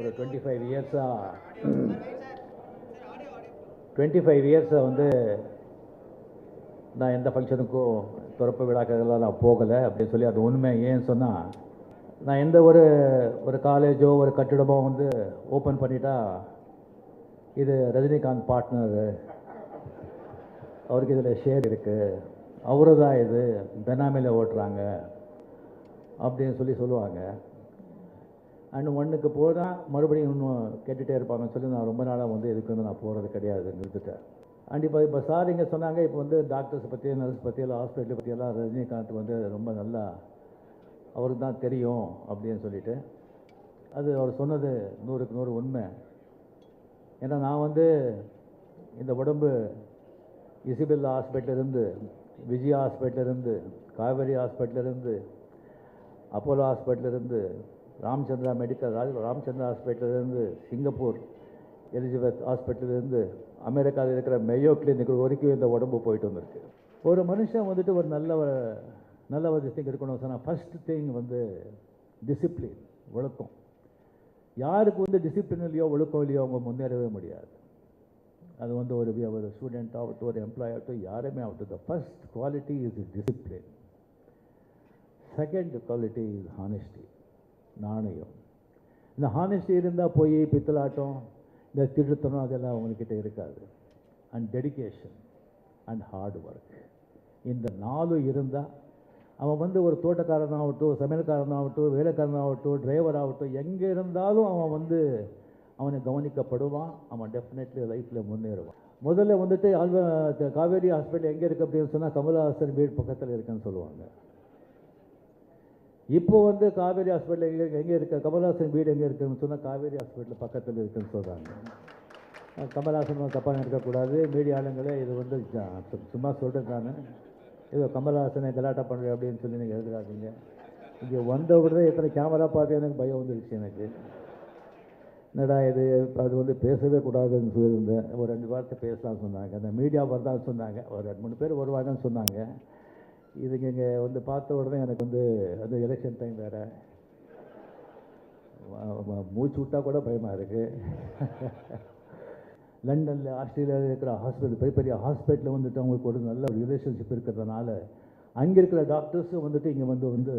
ஒரு twenty five இயர்ஸாக twenty five இயர்ஸை வந்து நான் எந்த ஃபங்க்ஷனுக்கும் துறப்பு விழாக்கெல்லாம் நான் போகலை அப்படின்னு சொல்லி அது உண்மை. ஏன்னு சொன்னால் நான் எந்த ஒரு ஒரு காலேஜோ ஒரு கட்டிடமோ வந்து ஓப்பன் பண்ணிட்டா இது ரஜினிகாந்த் பார்ட்னர் அவருக்கு இதில் ஷேர் இருக்குது அவரு தான் இது பெனாமியில் ஓட்டுறாங்க அப்படின்னு சொல்லி சொல்லுவாங்க. அண்ட் ஒன்றுக்கு போதான் மறுபடியும் இன்னும் கேட்டுகிட்டே இருப்பாங்கன்னு சொல்லி நான் ரொம்ப நாளாக வந்து எதுக்கு வந்து நான் போகிறது கிடையாது நிறுத்துட்டேன். அண்ட் இப்போ இப்போ சார் இங்கே சொன்னாங்க இப்போ வந்து டாக்டர்ஸ் பற்றி நர்ஸ் பற்றி எல்லாம் ஹாஸ்பிட்டல் பற்றி எல்லாம் ரஜினிகாந்த் வந்து ரொம்ப நல்லா அவருக்கு தான் தெரியும் அப்படின்னு சொல்லிட்டு. அது அவர் சொன்னது நூறுக்கு நூறு உண்மை. ஏன்னா நான் வந்து இந்த உடம்பு இசிபில் ஹாஸ்பிட்டலேருந்து விஜயா ஹாஸ்பிட்டலேருந்து காவேரி ஹாஸ்பிட்டலேருந்து அப்போலோ ஹாஸ்பிட்டலேருந்து ராமச்சந்திரா மெடிக்கல் ராஜ் ராமச்சந்திரா ஹாஸ்பிட்டலேருந்து சிங்கப்பூர் எலிசபெத் ஹாஸ்பிட்டலேருந்து அமெரிக்காவில் இருக்கிற மெயோ கிளினிக் வரைக்கும் இந்த உடம்பு போயிட்டு வந்திருக்கு. ஒரு மனுஷன் வந்துட்டு ஒரு நல்ல ஒரு நல்ல ஒரு திங் இருக்கணும் சொன்னால் ஃபஸ்ட் திங் வந்து டிசிப்ளின் ஒழுக்கம் யாருக்கு வந்து டிசிப்ளின் இல்லையோ ஒழுக்கம் இல்லையோ அவங்க முன்னேறவே முடியாது. அது வந்து ஒரு ஒரு ஸ்டூடெண்ட் ஆகட்டும் ஒரு எம்ப்ளாய் ஆகட்டும் யாருமே ஆகட்டும் the first quality is discipline second quality is honesty நாணயம். இந்த ஹானெஸ்டி இருந்தால் போய் பித்தலாட்டம் இந்த திருத்தனம் அதெல்லாம் அவங்கக்கிட்ட இருக்காது. And dedication and hard work இந்த நாலும் இருந்தால் அவன் வந்து ஒரு தோட்டக்காரனாகட்டும் சமையல்காரனாகட்டும் வேலைக்காரனாகட்டும் டிரைவர் ஆகட்டும் எங்கே இருந்தாலும் அவன் வந்து அவனை கவனிக்கப்படுவான். அவன் டெஃபினெட்லி லைஃப்பில் முன்னேறுவான். முதல்ல வந்துட்டு ஆல்வ காவேரி ஹாஸ்பிட்டல் எங்கே இருக்குது அப்படின்னு சொன்னால் கமலஹாசன் வீடு பக்கத்தில் இருக்குன்னு சொல்லுவாங்க. இப்போ வந்து காவேரி ஹாஸ்பிட்டல் எங்கே எங்கே இருக்க? கமல்ஹாசன் வீடு எங்கே இருக்குதுன்னு சொன்னால் காவேரி ஹாஸ்பிட்டல் பக்கத்தில் இருக்குதுன்னு சொல்கிறாங்க கமல்ஹாசன் தப்பாக இருக்கக்கூடாது மீடியா ஆளுங்களே இது வந்து சும்மா சொல்கிறேன் நான். ஏதோ கமல்ஹாசனை கலாட்டா பண்ணுறேன் அப்படின்னு சொல்லி நீங்கள் எழுதுறாதீங்க. இங்கே வந்த உடனே எத்தனை கேமரா பார்த்து எனக்கு பயம் வந்துருச்சு எனக்கு. என்னடா இது? அது வந்து பேசவே கூடாதுன்னு சொல்லியிருந்தேன். ஒரு ரெண்டு வார்த்தை பேசலாம்னு சொன்னாங்க. அந்த மீடியா வரதான்னு சொன்னாங்க. ஒரு ரெண்டு மூணு பேர் வருவாங்கன்னு சொன்னாங்க. இதுங்க இங்கே வந்து பார்த்த உடனே எனக்கு வந்து அது எலெக்ஷன் டைம் வேறு. மூச்சு விட்டால் கூட பயமாக இருக்குது லண்டனில் ஆஸ்திரேலியாவில் இருக்கிற ஹாஸ்பிட்டல் பெரிய பெரிய ஹாஸ்பிட்டலில் வந்துட்டு அவங்களுக்கு ஒரு நல்ல ஒரு ரிலேஷன்ஷிப் இருக்கிறதுனால அங்கே இருக்கிற டாக்டர்ஸும் வந்துட்டு இங்கே வந்து வந்து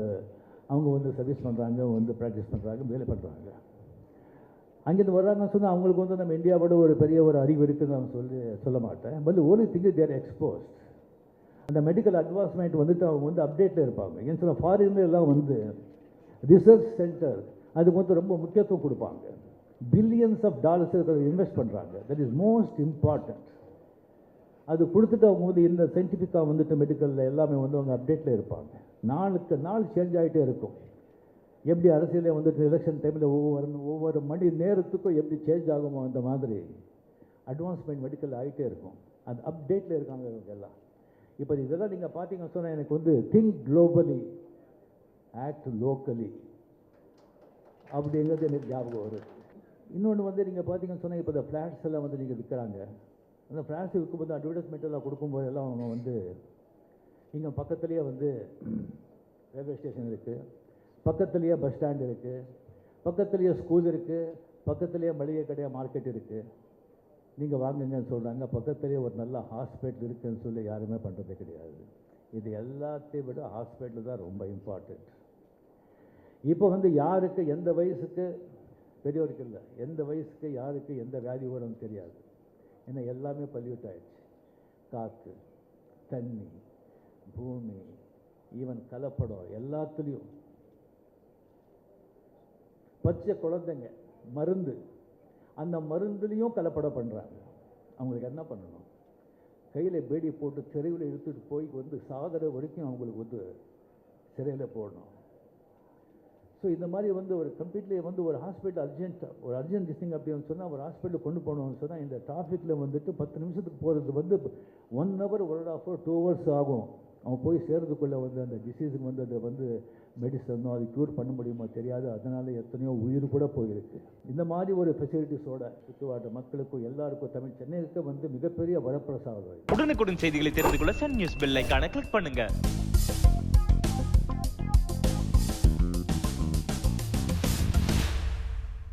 அவங்க வந்து சர்வீஸ் பண்ணுறாங்க வந்து ப்ராக்டிஸ் பண்ணுறாங்க வேலை பண்ணுறாங்க அங்கேருந்து வர்றாங்கன்னு சொன்னால் அவங்களுக்கு வந்து நம்ம இந்தியாவோட ஒரு பெரிய ஒரு அறிவு இருக்குதுன்னு நான் சொல்லி சொல்ல மாட்டேன். பட் ஒரு திங்க் தேர் எக்ஸ்போஸ்ட் அந்த மெடிக்கல் அட்வான்ஸ்மெண்ட் வந்துட்டு அவங்க வந்து அப்டேட்டில் இருப்பாங்க. ஏன் சில ஃபாரின்ல எல்லாம் வந்து ரிசர்ச் சென்டர் அதுக்கு வந்து ரொம்ப முக்கியத்துவம் கொடுப்பாங்க. பில்லியன்ஸ் ஆஃப் டாலர்ஸ் இன்வெஸ்ட் பண்ணுறாங்க தட் இஸ் மோஸ்ட் இம்பார்ட்டன்ட் அது கொடுத்துட்டு அவங்க வந்து இந்த சயின்டிஃபிக்காக வந்துட்டு மெடிக்கலில் எல்லாமே வந்து அவங்க அப்டேட்டில் இருப்பாங்க. நாளுக்கு நாள் சேஞ்ச் ஆகிட்டே இருக்கும். எப்படி அரசியலே வந்துட்டு எலெக்ஷன் டைமில் ஒவ்வொரு ஒவ்வொரு மணி நேரத்துக்கும் எப்படி சேஞ்ச் ஆகுமோ அந்த மாதிரி அட்வான்ஸ்மெண்ட் மெடிக்கல் ஆகிட்டே இருக்கும். அது அப்டேட்டில் இருக்காங்க இவங்க எல்லாம். இப்போ இதெல்லாம் நீங்கள் பார்த்தீங்கன்னு சொன்னால் எனக்கு வந்து திங்க் குளோபலி ஆக்ட் லோக்கலி அப்படிங்கிறது எனக்கு ஞாபகம் வருது. இன்னொன்று வந்து நீங்கள் பார்த்தீங்கன்னு சொன்னால் இப்போ இந்த ஃப்ளாட்ஸ் எல்லாம் வந்து நீங்கள் விற்கிறாங்க அந்த ஃப்ளாட்ஸ் விற்கும்போது அட்வர்டைஸ்மெண்ட் எல்லாம் கொடுக்கும்போது எல்லாம் அவங்க வந்து இங்கே பக்கத்துலேயே வந்து ரயில்வே ஸ்டேஷன் இருக்குது பக்கத்துலேயே பஸ் ஸ்டாண்ட் இருக்குது பக்கத்துலேயே ஸ்கூல் இருக்குது பக்கத்துலேயே மளிகை கடையாக மார்க்கெட் இருக்குது நீங்கள் வாங்குங்கன்னு சொல்கிறாங்க பக்கத்துலேயே ஒரு நல்ல ஹாஸ்பிட்டல் இருக்குதுன்னு சொல்லி யாருமே பண்ணுறது கிடையாது. இது எல்லாத்தையும் விட ஹாஸ்பிட்டல் தான் ரொம்ப இம்பார்ட்டண்ட் இப்போ வந்து யாருக்கு எந்த வயசுக்கு? பெரியவருக்கு இல்லை. எந்த வயசுக்கு யாருக்கு எந்த வியாதி வரும்னு தெரியாது. ஏன்னா எல்லாமே பல்யூட் ஆயிடுச்சு காற்று தண்ணி பூமி ஈவன் கலப்படம் எல்லாத்துலேயும். பச்சை குழந்தைங்க மருந்து. அந்த மருந்துலேயும் கலப்பட பண்ணுறாங்க அவங்களுக்கு என்ன பண்ணணும்? கையில் பேடி போட்டு தெருவில் இழுத்துட்டு போய் வந்து சாகர வரைக்கும் அவங்களுக்கு வந்து சிறையில் போடணும். ஸோ இந்த மாதிரி வந்து ஒரு கம்ப்ளீட்லி வந்து ஒரு ஹாஸ்பிட்டல் அர்ஜென்ட் ஒரு அர்ஜென்ட் டிசிங் அப்படின்னு சொன்னால் ஒரு ஹாஸ்பிட்டல் கொண்டு போகணும்னு சொன்னால் இந்த டிராஃபிக்கில் வந்துட்டு பத்து நிமிஷத்துக்கு போகிறது வந்து one hour one and half hour two hours ஆகும். அவன் போய் சேர்றதுக்குள்ளே வந்து அந்த டிசீஸுக்கு வந்து அதை வந்து மெடிசனோ அது க்யூர் பண்ண முடியுமோ தெரியாது. அதனால் எத்தனையோ உயிர் கூட போயிருக்கு. இந்த மாதிரி ஒரு ஃபெசிலிட்டிஸோட சுற்றுவாட்ட மக்களுக்கும் எல்லாருக்கும் தமிழ் சென்னைக்கு வந்து மிகப்பெரிய வரப்பிரசாதம் உடனுக்குடன் செய்திகளை தெரிந்து கொள்ள சன் நியூஸ் பெல் ஐகானை கிளிக் பண்ணுங்கள்